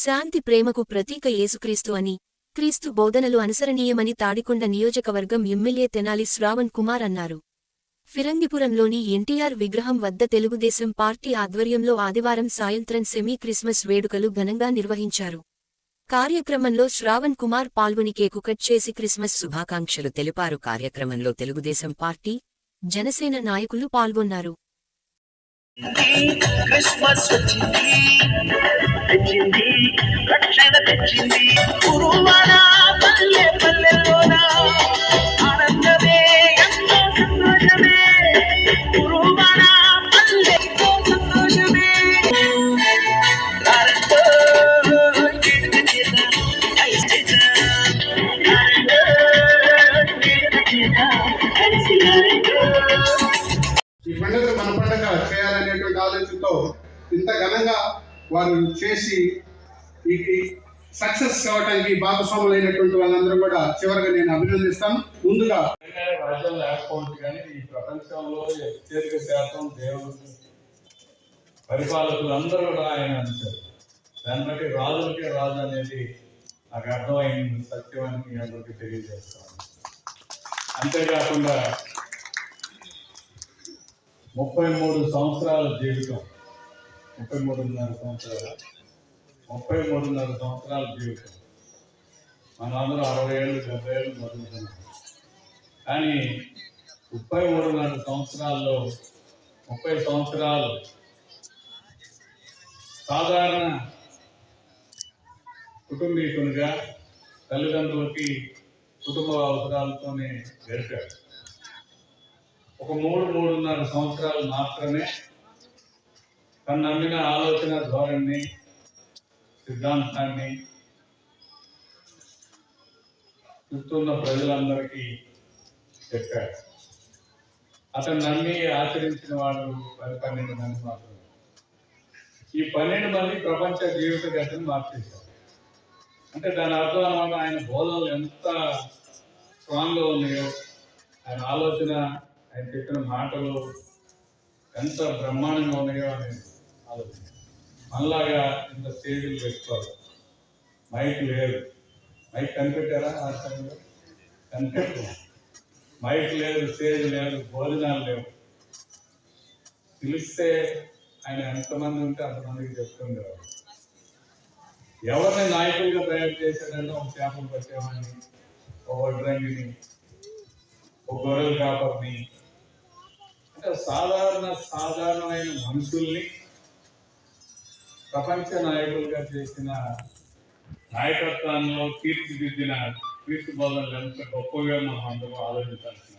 శాంతి ప్రేమకు ప్రతీక యేసుక్రీస్తు అని క్రీస్తు బోధనలు అనుసరణీయమని తాడికొండ నియోజకవర్గం ఎమ్మెల్యే తెనాలి శ్రావణ్ కుమార్ అన్నారు. ఫిరంగిపురంలోని ఎన్టీఆర్ విగ్రహం వద్ద తెలుగుదేశం పార్టీ ఆధ్వర్యంలో ఆదివారం సాయంత్రం సెమీ క్రిస్మస్ వేడుకలు ఘనంగా నిర్వహించారు. కార్యక్రమంలో శ్రావణ్ కుమార్ పాల్గొని కేకు కట్ చేసి క్రిస్మస్ శుభాకాంక్షలు తెలిపారు. కార్యక్రమంలో తెలుగుదేశం పార్టీ జనసేన నాయకులు పాల్గొన్నారు. క్రిస్మస్ వచ్చింది. తెచ్చింది రక్షణ తెచ్చింది గురువార పల్లె చేయాలనేటువంటి ఇంత ఘనంగా వారు చేసి ఈ సక్సెస్ కావడానికి భాగస్వాములైనటువంటి వాళ్ళందరూ కూడా చివరిగా నేను అభినందిస్తాను. ముందుగా రాజ్యం లేకపోవచ్చు కానీ ఈ ప్రపంచంలో అత్యధిక శాతం దేవుడు. పరిపాలకులు అందరూ కూడా ఆయన అంటారు దాన్ని బట్టి రాజులకే రాజు అనేది నాకు అర్థమైంది సత్యం అని మీ అందరికీ తెలియజేస్తాను. అంతేకాకుండా ముప్పై మూడు సంవత్సరాల జీవితం. ముప్పై మూడున్నర సంవత్సరాలు. ముప్పై మూడున్నర సంవత్సరాల జీవితం. మనందరూ అరవై ఏళ్ళు డెబ్బై ఏళ్ళు బతుకుతున్నాం. కానీ ముప్పై మూడున్నర సంవత్సరాల్లో ముప్పై సంవత్సరాలు సాధారణ కుటుంబీకునిగా తల్లిదండ్రులకి కుటుంబ అవసరాలతోనే గడిపాడు ఒక మూడు మూడున్నర సంవత్సరాలు మాత్రమే తను నమ్మిన ఆలోచన ధోరణిని సిద్ధాంతాన్ని చూస్తున్న ప్రజలందరికీ చెప్పాడు. అతను నమ్మి ఆచరించిన వాళ్ళు పది పన్నెండు మంది మాత్రమే. ఈ పన్నెండు మంది ప్రపంచ జీవిత గతిని మార్చేశారు. అంటే దాని అర్థం ఆయన బోధనలు ఎంత స్ట్రాంగ్గా ఉన్నాయో ఆయన ఆలోచన ఆయన చెప్పిన మాటలు ఎంత బ్రహ్మాండంగా ఉన్నాయో అని ఆలోచన మనలాగా ఇంత స్టేజీలు పెట్టుకోవాలి మైక్ లేదు. మైక్ కనిపెట్టారా ఆ టైంలో? కనిపెట్టు మైక్ లేదు స్టేజ్ లేదు భోజనాలు లేవు. పిలిస్తే ఆయన ఎంతమంది ఉంటే అంతమందికి చెప్తుండేవారు ఎవరిని నాయకులుగా తయారు చేశారంటే ఒక చేపలు పట్టేవాడిని ఒక వడ్రంగిని ఒక గొర్రెలు కాపర్ని సాధారణ సాధారణమైన మనుషుల్ని ప్రపంచ నాయకులుగా చేసిన నాయకత్వంలో తీర్చిదిద్దిన క్రీస్తు బోధనలు ఎంత గొప్పగా మనం అందరూ ఆలోచించాల్సిన